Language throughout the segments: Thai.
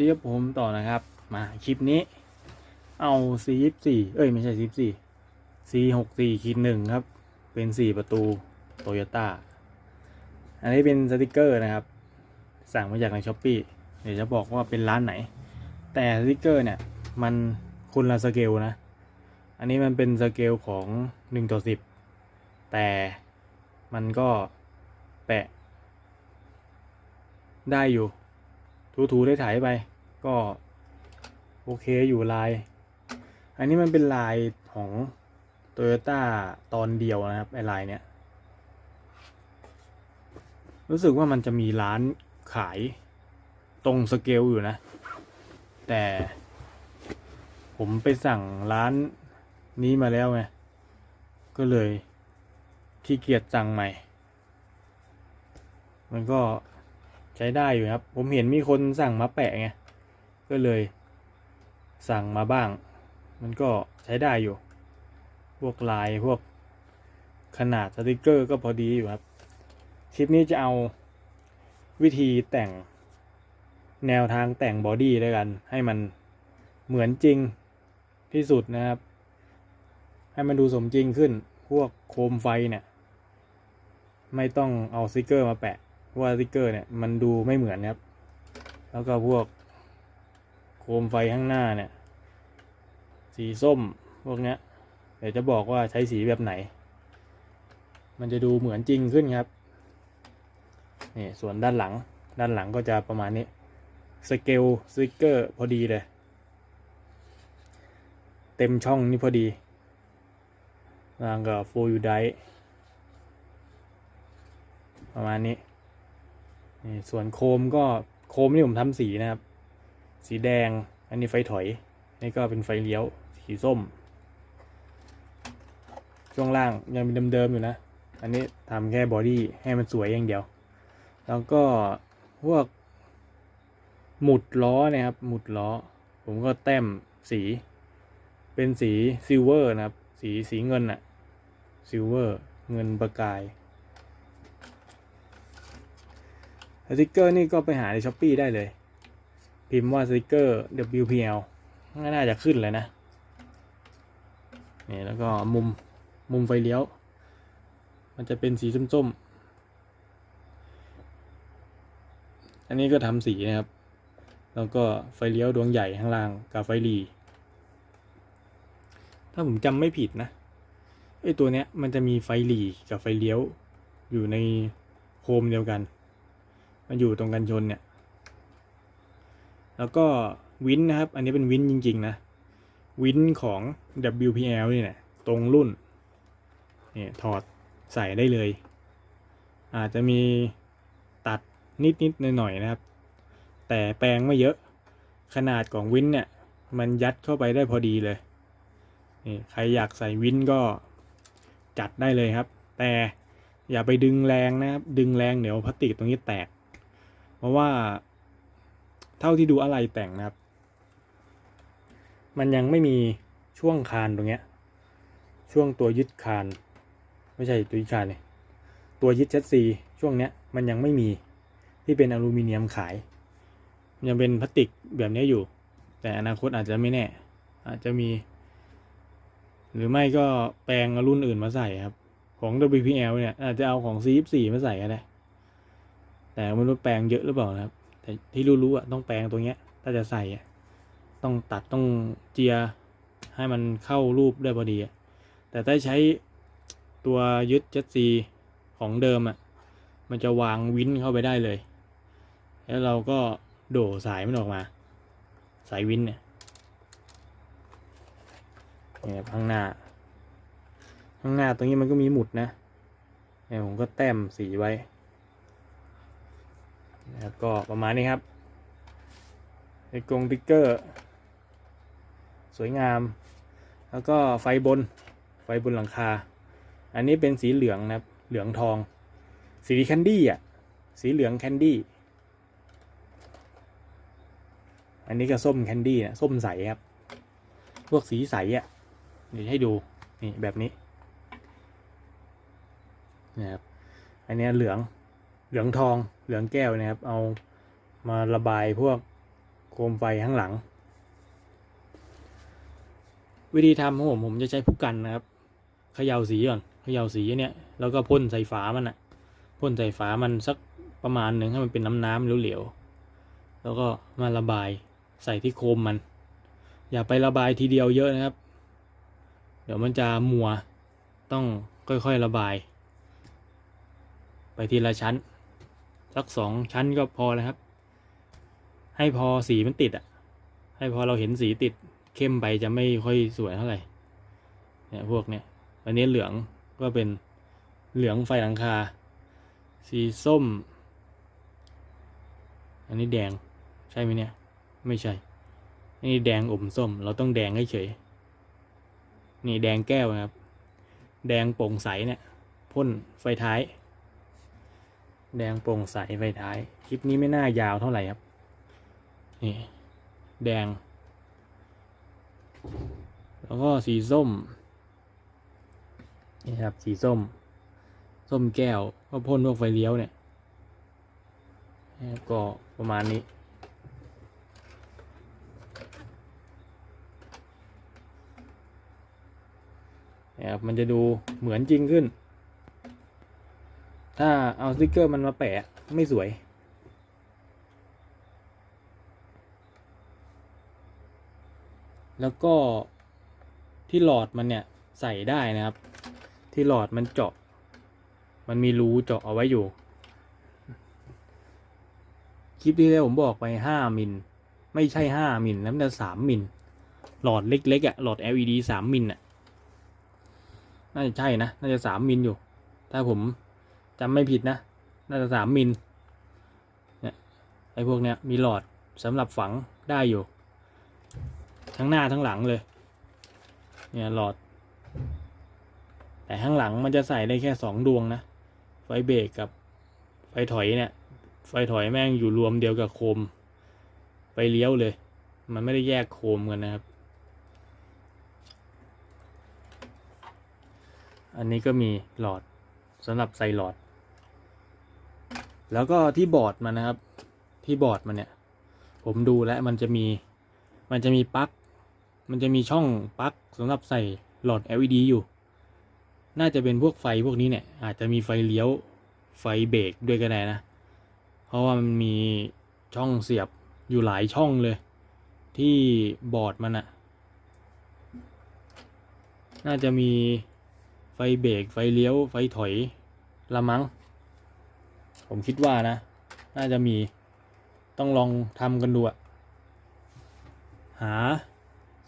ดีครับผมต่อนะครับ มาคลิปนี้ เอาซีสี่เอ้ย ไม่ใช่ซีสี่ซีหกสี่ขีดหนึ่งครับ เป็นสี่ประตูโตโยต้าอันนี้เป็นสติกเกอร์นะครับ สั่งมาจากในช้อปปีเดี๋ยวจะบอกว่าเป็นร้านไหน แต่สติกเกอร์เนี่ย มันคนละสเกลนะ อันนี้มันเป็นสเกลของหนึ่งต่อสิบแต่มันก็แปะ ได้อยู่ ถูๆได้ถ่ายไป ก็โอเคอยู่ลาย อันนี้มันเป็นลายของโตโยต้าตอนเดียวนะครับไอลายเนี้ยรู้สึกว่ามันจะมีร้านขายตรงสเกลอยู่นะ แต่ผมไปสั่งร้านนี้มาแล้วไง ก็เลยขี้เกียจสั่งใหม่ มันก็ใช้ได้อยู่ครับ ผมเห็นมีคนสั่งมาแปะไง ก็เลยสั่งมาบ้าง มันก็ใช้ได้อยู่ พวกลายพวกขนาดสติกเกอร์ก็พอดีอยู่ครับ คลิปนี้จะเอาวิธีแต่งแนวทางแต่งบอดี้ด้วยกัน ให้มันเหมือนจริงที่สุดนะครับ ให้มันดูสมจริงขึ้น พวกโคมไฟเนี่ย ไม่ต้องเอาสติกเกอร์มาแปะเพราะว่าสติกเกอร์เนี่ยมันดูไม่เหมือนครับ แล้วก็พวก มไฟข้างหน้าเนี่ย สีส้มพวกเนี้ย เดี๋ยวจะบอกว่าใช้สีแบบไหน มันจะดูเหมือนจริงขึ้นครับ นี่ส่วนด้านหลัง ด้านหลังก็จะประมาณนี้ สเกลสติกเกอร์พอดีเลย เต็มช่องนี่พอดีรางกับโฟยูไดประมาณนี้นี่ส่วนโคมก็โคมนี่ผมทำสีนะครับ สีแดง อันนี้ไฟถอย นี่ก็เป็นไฟเลี้ยว สีส้ม ช่วงล่างยังเป็นเดิมๆอยู่นะ อันนี้ทำแค่บอดี้ให้มันสวยอย่างเดียว แล้วก็พวก หมุดล้อนะครับ หมุดล้อ ผมก็แต้มสี เป็นสีซิลเวอร์นะครับ สีสีเงินอะซิลเวอร์ เงินประกายสติกเกอร์นี่ก็ไปหาในช้อปปีได้เลย พิมพ์ว่าสติกเกอร์ WPL ก็น่าจะขึ้นเลยนะนี่แล้วก็มุมมุมไฟเลี้ยว มันจะเป็นสีส้มๆ อันนี้ก็ทำสีนะครับ แล้วก็ไฟเลี้ยวดวงใหญ่ข้างล่างกับไฟหลีถ้าผมจำไม่ผิดนะไอตัวเนี้ยมันจะมีไฟหลีกับไฟเลี้ยวอยู่ในโคมเดียวกัน มันอยู่ตรงกันชนเนี่ย แล้วก็วินนะครับ อันนี้เป็นวินจริงๆนะ วินของ WPL นี่แหละตรงรุ่นเนี่ยถอดใส่ได้เลย อาจจะมีตัดนิดๆหน่อยๆนะครับ แต่แปลงไม่เยอะ ขนาดของวินเนี่ย มันยัดเข้าไปได้พอดีเลยนี่ใครอยากใส่วินก็จัดได้เลยครับ แต่อย่าไปดึงแรงนะครับ ดึงแรงเดี๋ยวพลาสติกตรงนี้แตก เพราะว่า เท่าที่ดูอะไรแต่งนะครับ มันยังไม่มีช่วงคานตรงเนี้ย ช่วงตัวยึดคาน ไม่ใช่ตัวยึดคานเลยตัวยึดแชสซีช่วงเนี้ยมันยังไม่มีที่เป็นอลูมิเนียมขาย ยังเป็นพลาสติกแบบนี้อยู่ แต่อนาคตอาจจะไม่แน่ อาจจะมี หรือไม่ก็แปลงรุ่นอื่นมาใส่ครับ ของ WPL เนี่ยอาจจะเอาของ C24 มาใส่ก็ได้ แต่ไม่รู้แปลงเยอะหรือเปล่านะครับ แต่ที่รู้ๆอะต้องแปลงตรงเนี้ย ถ้าจะใส่อะต้องตัดต้องเจียให้มันเข้ารูปได้พอดีอะแต่ถ้าใช้ตัวยึดเจ็ตซีของเดิมอะมันจะวางวินเข้าไปได้เลย แล้วเราก็โดดสายมันออกมา สายวินเนี่ยนี่ครับข้างหน้า ข้างหน้าตรงนี้มันก็มีหมุดนะเนี่ยผมก็แต้มสีไว้ นะครับก็ประมาณนี้ครับไอกรงติ๊กเกอร์ สวยงาม แล้วก็ไฟบนไฟบนหลังคา อันนี้เป็นสีเหลืองนะครับ เหลืองทอง สีแคนดี้อะ สีเหลืองแคนดี้ อันนี้ก็ส้มแคนดี้นะส้มใสครับ พวกสีใสอะ เดี๋ยวให้ดู นี่แบบนี้นะครับ อันนี้เหลือง เหลืองทองเหลืองแก้วนะครับ เอามาระบายพวกโคมไฟข้างหลัง วิธีทำของผมผมจะใช้ผู้กันนะครับเขย่าสีก่อนเขย่าสีเนี่ยแล้วก็พ่นใส่ฝามันอะพ่นใส่ฝามันสักประมาณหนึ่งให้มันเป็นน้ำน้ำเหลวๆแล้วก็มาระบายใส่ที่โคมมัน อย่าไประบายทีเดียวเยอะนะครับ เดี๋ยวมันจะมัวต้องค่อยๆระบาย ไปทีละชั้น สักสองชั้นก็พอแล้วครับ ให้พอสีมันติดอะ ให้พอเราเห็นสีติดเข้มไปจะไม่ค่อยสวยเท่าไหร่ เนี่ยพวกเนี้ยอันนี้เหลืองก็เป็นเหลืองไฟหลังคา สีส้ม อันนี้แดงใช่ไหมเนี่ย ไม่ใช่ นี่แดงอมส้ม เราต้องแดงให้เฉย นี่แดงแก้วนะครับ แดงโปร่งใสเนี่ยพ่นไฟท้าย แดงโปร่งใสไฟท้าย คลิปนี้ไม่น่ายาวเท่าไหร่ครับ นี่ แดง แล้วก็สีส้ม นี่ครับ สีส้ม ส้มแก้ว ก็พ่นพวกไฟเลี้ยวเนี่ยนะครับก็ประมาณนี้ นะครับ มันจะดูเหมือนจริงขึ้น ถ้าเอาสติกเกอร์มันมาแปะไม่สวย แล้วก็ที่หลอดมันเนี่ยใส่ได้นะครับ ที่หลอดมันเจาะ มันมีรูเจาะเอาไว้อยู่ คลิปที่แล้วผมบอกไปห้ามิลไม่ใช่ห้ามิลนะมันจะสามมิลหลอดเล็กๆอะ่ะหลอด LED สามมิลอะ น่าจะใช่นะ น่าจะสามมิลอยู่ ถ้าผม จำไม่ผิดนะ น่าจะสามมิลเนี่ยไอ้พวกเนี้ยมีหลอดสำหรับฝังได้อยู่ ทั้งหน้าทั้งหลังเลย เนี่ยหลอด แต่ข้างหลังมันจะใส่ได้แค่สองดวงนะ ไฟเบรกกับไฟถอยเนี่ย ไฟถอยแม่งอยู่รวมเดียวกับโคม ไฟเลี้ยวเลย มันไม่ได้แยกโคมกันนะครับ อันนี้ก็มีหลอดสำหรับใส่หลอด แล้วก็ที่บอร์ดมันนะครับ ที่บอร์ดมันเนี่ย ผมดูแล้วมันจะมีมันจะมีปลั๊กมันจะมีช่องปลั๊กสำหรับใส่หลอด LED อยู่ น่าจะเป็นพวกไฟพวกนี้เนี่ย อาจจะมีไฟเลี้ยวไฟเบรกด้วยก็ได้นะ เพราะว่ามันมีช่องเสียบอยู่หลายช่องเลย ที่บอร์ดมันอะน่าจะมีไฟเบรกไฟเลี้ยวไฟถอยละมั้ง ผมคิดว่านะ น่าจะมีต้องลองทำกันดูอะหา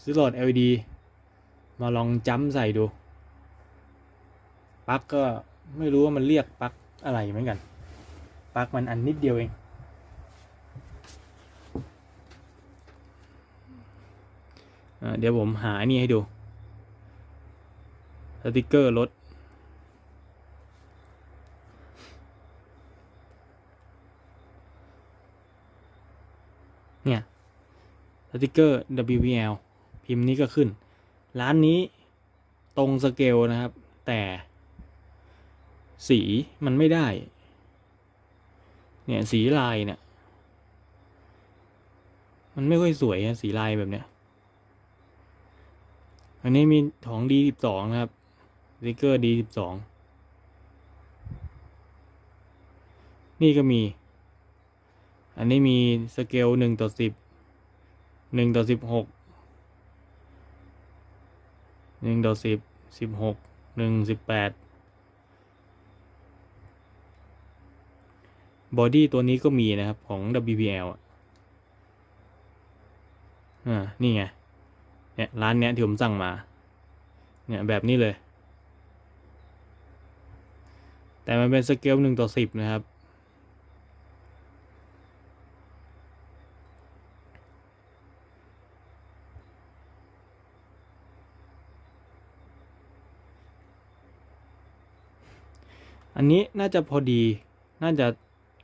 ซื้อหลอด LED มาลองจ้ำใส่ดูปลั๊กก็ไม่รู้ว่ามันเรียกปลั๊กอะไรเหมือนกันปลั๊กมันอันนิดเดียวเอง เดี๋ยวผมหาอันนี้ให้ดู สติกเกอร์รถ เนี่ย ส ติกเกอร์ WPL พิมพ์นี้ก็ขึ้น ร้านนี้ตรงสเกลนะครับ แต่สีมันไม่ได้ เนี่ยสีลายเนี่ย มันไม่ค่อยสวยอะสีลายแบบเนี้ย อันนี้มีของ D12 นะครับสติกเกอร์ D12 นี่ก็มี อันนี้มีสเกลหนึ่งต่อสิบ หนึ่งต่อสิบหกหนึ่งต่อสิบสิบหกหนึ่งสิบแปดบอดี้ตัวนี้ก็มีนะครับ ของ WPL อะอ่า นี่ไง เนี่ย ร้านเนี้ยที่ผมสั่งมา เนี่ย แบบนี้เลย แต่มันเป็นสเกลหนึ่งต่อสิบนะครับ อันนี้น่าจะพอดี น่าจะ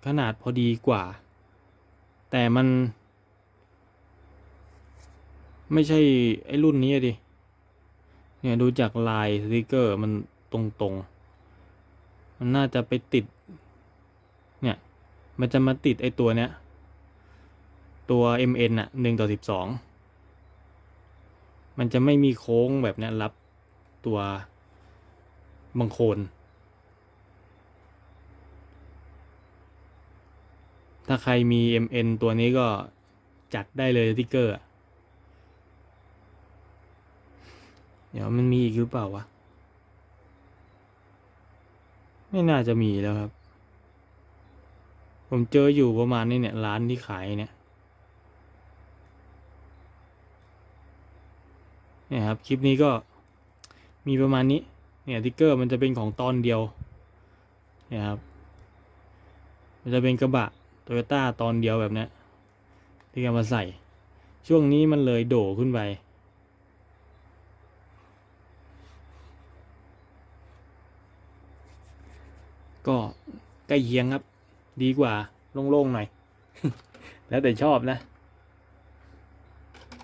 ขนาดพอดีกว่า แต่มัน ไม่ใช่ไอ้รุ่นนี้ดิ เนี่ยดูจากลายสติกเกอร์มันตรงๆ มันน่าจะไปติด เนี่ย มันจะมาติดไอ้ตัวเนี้ย ตัว MN อะหนึ่งต่อสิบสอง มันจะไม่มีโค้งแบบเนี้ยรับตัวบังโคน ถ้าใครมี MN ตัวนี้ก็จัดได้เลยสติ๊กเกอร์ เดี๋ยวมันมีอีกหรือเปล่าวะ ไม่น่าจะมีแล้วครับ ผมเจออยู่ประมาณนี้เนี่ย ร้านที่ขายเนี่ยเนี่ยครับ คลิปนี้ก็มีประมาณนี้ เนี่ยติ๊กเกอร์มันจะเป็นของตอนเดียว เนี่ยครับ มันจะเป็นกระบะ โตโยต้าตอนเดียวแบบนี้ที่เอามาใส่ ช่วงนี้มันเลยโด่ขึ้นไป ก็ใกล้เคียงครับ ดีกว่าโล่งๆหน่อย แล้วแต่ชอบนะ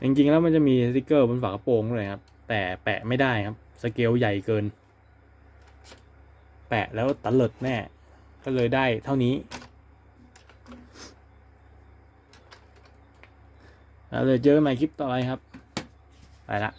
จริงๆแล้วมันจะมีสติกเกอร์บนฝากระโปรงเลยครับ แต่แปะไม่ได้ครับ สเกลใหญ่เกิน แปะแล้วตะเลิดแน่ ก็เลยได้เท่านี้ แล้วเดี๋ยวเจอกันใหม่คลิปต่อไปครับ ไปละ